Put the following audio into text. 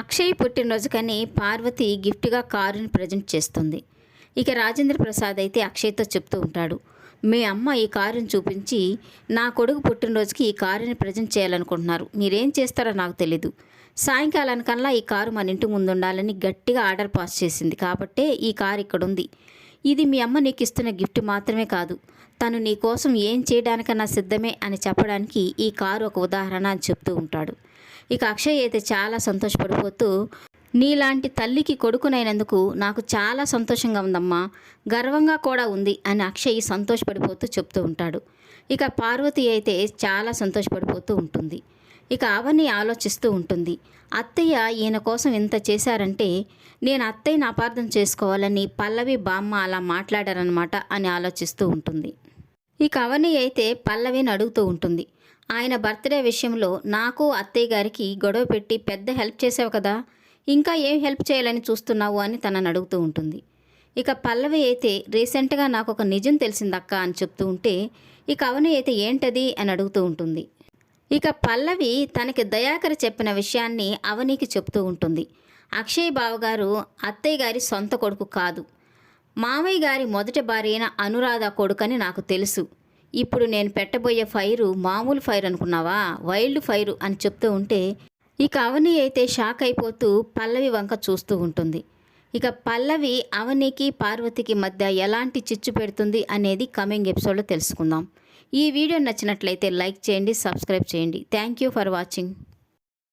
అక్షయ్ పుట్టినరోజు కానీ పార్వతి గిఫ్ట్గా కారుని ప్రజెంట్ చేస్తుంది. ఇక రాజేంద్ర ప్రసాద్ అయితే అక్షయ్తో చెప్తూ ఉంటాడు. మీ అమ్మ ఈ కారుని చూపించి నా కొడుకు పుట్టినరోజుకి ఈ కారుని ప్రజెంట్ చేయాలనుకుంటున్నారు. మీరేం చేస్తారో నాకు తెలీదు. సాయంకాలానికల్లా ఈ కారు మన ఇంటి ముందు ఉండాలని గట్టిగా ఆర్డర్ పాస్ చేసింది. కాబట్టే ఈ కారు ఇక్కడ ఉంది ఇది మీ అమ్మ నీకు ఇస్తున్న గిఫ్ట్ మాత్రమే కాదు. తను నీ కోసం ఏం చేయడానికన్నా సిద్ధమే అని చెప్పడానికి ఈ కారు ఒక ఉదాహరణ అని చెప్తూ ఉంటాడు. ఇక అక్షయ్ అయితే చాలా సంతోషపడిపోతూ నీలాంటి తల్లికి కొడుకునైనందుకు నాకు చాలా సంతోషంగా ఉందమ్మా. గర్వంగా కూడా ఉంది అని అక్షయ్ సంతోషపడిపోతూ చెప్తూ ఉంటాడు. ఇక పార్వతి అయితే చాలా సంతోషపడిపోతూ ఉంటుంది. ఇక అవని ఆలోచిస్తూ ఉంటుంది. అత్తయ్య ఈయన కోసం ఇంత చేశారంటే నేను అత్తయ్యని అపార్థం చేసుకోవాలని పల్లవి బామ్మ అలా మాట్లాడారనమాట అని ఆలోచిస్తూ ఉంటుంది. ఇక అవని అయితే పల్లవిని అడుగుతూ ఉంటుంది. ఆయన బర్త్డే విషయంలో నాకు అత్తయ్య గారికి గొడవ పెట్టి పెద్ద హెల్ప్ చేసావు కదా ఇంకా ఏం హెల్ప్ చేయాలని చూస్తున్నావు అని తనని అడుగుతూ ఉంటుంది. ఇక పల్లవి అయితే రీసెంట్గా నాకు ఒక నిజం తెలిసిందక్క అని చెప్తూ ఉంటే ఇక అవని అయితే ఏంటది అని అడుగుతూ ఉంటుంది. ఇక పల్లవి తనకి దయాకర్ చెప్పిన విషయాన్ని అవనికి చెప్తూ ఉంటుంది. అక్షయ్ బావగారు అత్తయ్య గారి సొంత కొడుకు కాదు. మామయ్య గారి మొదటి భార్య అయిన అనురాధ కొడుకని నాకు తెలుసు. ఇప్పుడు నేను పెట్టబోయే ఫైరు మామూలు ఫైర్ అనుకున్నావా? వైల్డ్ ఫైరు అని చెప్తూ ఉంటే ఇక అవని అయితే షాక్ అయిపోతూ పల్లవి వంక చూస్తూ ఉంటుంది. ఇక పల్లవి అవనికి పార్వతికి మధ్య ఎలాంటి చిచ్చు పెడుతుంది అనేది కమింగ్ ఎపిసోడ్లో తెలుసుకుందాం. ఈ వీడియో నచ్చినట్లయితే లైక్ చేయండి సబ్స్క్రైబ్ చేయండి. Thank you for watching